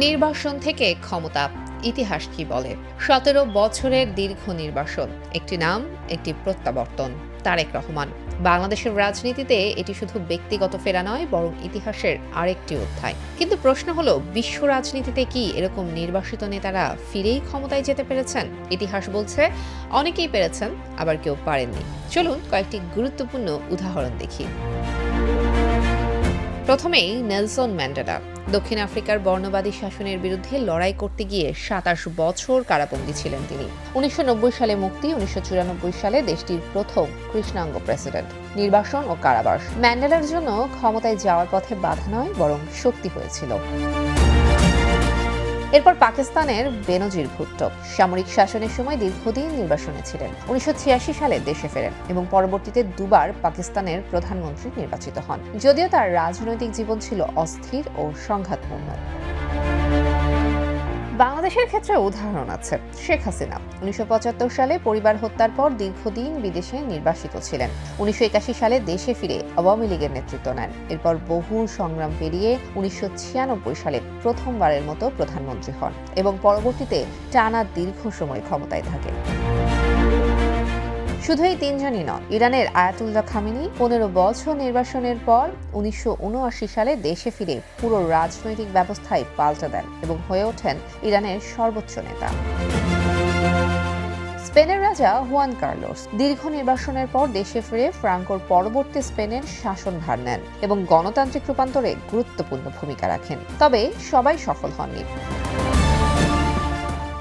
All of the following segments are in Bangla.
নির্বাসন থেকে ক্ষমতা, ইতিহাস কি বলে? সতেরো বছরের দীর্ঘ নির্বাসন, একটি নাম, একটি প্রত্যাবর্তন, তারেক রহমান। বাংলাদেশের রাজনীতিতে এটি শুধু ব্যক্তিগত ফেরা নয়, বরং ইতিহাসের আরেকটি অধ্যায়। কিন্তু প্রশ্ন হলো, বিশ্ব রাজনীতিতে কি এরকম নির্বাসিত নেতারা ফিরেই ক্ষমতায় যেতে পেরেছেন? ইতিহাস বলছে, অনেকেই পেরেছেন, আবার কেউ পারেননি। চলুন কয়েকটি গুরুত্বপূর্ণ উদাহরণ দেখি। প্রথমেই নেলসন ম্যান্ডেলা। দক্ষিণ আফ্রিকার বর্ণবাদী শাসনের বিরুদ্ধে লড়াই করতে গিয়ে সাতাশ বছর কারাবন্দী ছিলেন তিনি। উনিশশো নব্বই সালে মুক্তি, উনিশশো চুরানব্বই সালে দেশটির প্রথম কৃষ্ণাঙ্গ প্রেসিডেন্ট। নির্বাসন ও কারাবাস। ম্যান্ডেলার জন্য ক্ষমতায় যাওয়ার পথে বাধা নয়, বরং শক্তি হয়েছিল। এরপর পাকিস্তানের বেনজির ভুট্টো সামরিক শাসনের সময় দীর্ঘদিন নির্বাসনে ছিলেন। উনিশশো ছিয়াশি সালে দেশে ফেরেন এবং পরবর্তীতে দুবার পাকিস্তানের প্রধানমন্ত্রী নির্বাচিত হন। যদিও তার রাজনৈতিক জীবন ছিল অস্থির ও সংঘাতপূর্ণ। বাংলাদেশের ক্ষেত্রে উদাহরণ আছে। শেখ হাসিনা উনিশশো পঁচাত্তর সালে পরিবার হত্যার পর দীর্ঘদিন বিদেশে নির্বাসিত ছিলেন। উনিশশো একাশি সালে দেশে ফিরে আওয়ামী লীগের নেতৃত্ব নেন। এরপর বহু সংগ্রাম পেরিয়ে উনিশশো ছিয়ানব্বই সালে প্রথমবারের মতো প্রধানমন্ত্রী হন এবং পরবর্তীতে টানা দীর্ঘ সময় ক্ষমতায় থাকেন। শুধু এই তিনজনই নন, ইরানের আয়াতুল্লাহ খামিনি পনেরো বছর নির্বাসনের পর উনিশশো উনআশি সালে দেশে ফিরে পুরো রাজনৈতিক ব্যবস্থায় পাল্টা দেন এবং হয়ে ওঠেন ইরানের সর্বোচ্চ নেতা। স্পেনের রাজা হুয়ান কার্লোস দীর্ঘ নির্বাসনের পর দেশে ফিরে ফ্রাঙ্কোর পরবর্তী স্পেনের শাসনভার নেন এবং গণতান্ত্রিক রূপান্তরে গুরুত্বপূর্ণ ভূমিকা রাখেন। তবে সবাই সফল হননি।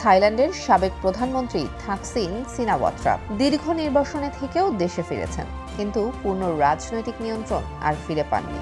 থাইল্যান্ডের সাবেক প্রধানমন্ত্রী থাকসিন সিনাওয়াত্রা দীর্ঘ নির্বাসনে থেকেও দেশে ফিরেছেন, কিন্তু পূর্ণ রাজনৈতিক নিয়ন্ত্রণ আর ফিরে পাননি।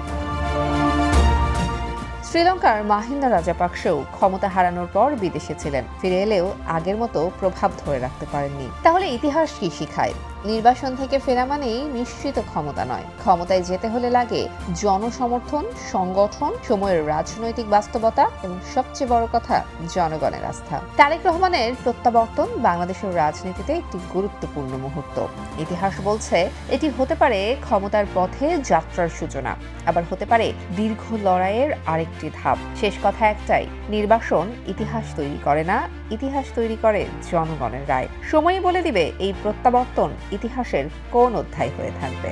শ্রীলঙ্কার মাহিন্দা রাজাপাকসেও ক্ষমতা হারানোর পর বিদেশে ছিলেন, ফিরে এলেও আগের মতো প্রভাব ধরে রাখতে পারেননি। তাহলে ইতিহাস কি শিখায়? নির্বাসন থেকে ফেরা মানেই নিশ্চিত ক্ষমতা নয়। ক্ষমতায় যেতে হলে লাগে জনসমর্থন, সংগঠন, সময়ের রাজনৈতিক বাস্তবতা এবং সবচেয়ে বড় কথা, জনগণের আস্থা। তারেক রহমানের প্রত্যাবর্তন বাংলাদেশের রাজনীতিতে একটি গুরুত্বপূর্ণ মুহূর্ত। ইতিহাস বলছে, এটি হতে পারে ক্ষমতার পথে যাত্রার সূচনা, আবার হতে পারে দীর্ঘ লড়াইয়ের আরেকটি ধাপ। শেষ কথা একটাই, নির্বাসন ইতিহাস তৈরি করে না, ইতিহাস তৈরি করে জনগণের রায়। সময়ই বলে দিবে এই প্রত্যাবর্তন ইতিহাসের কোন অধ্যায় হয়ে থাকবে।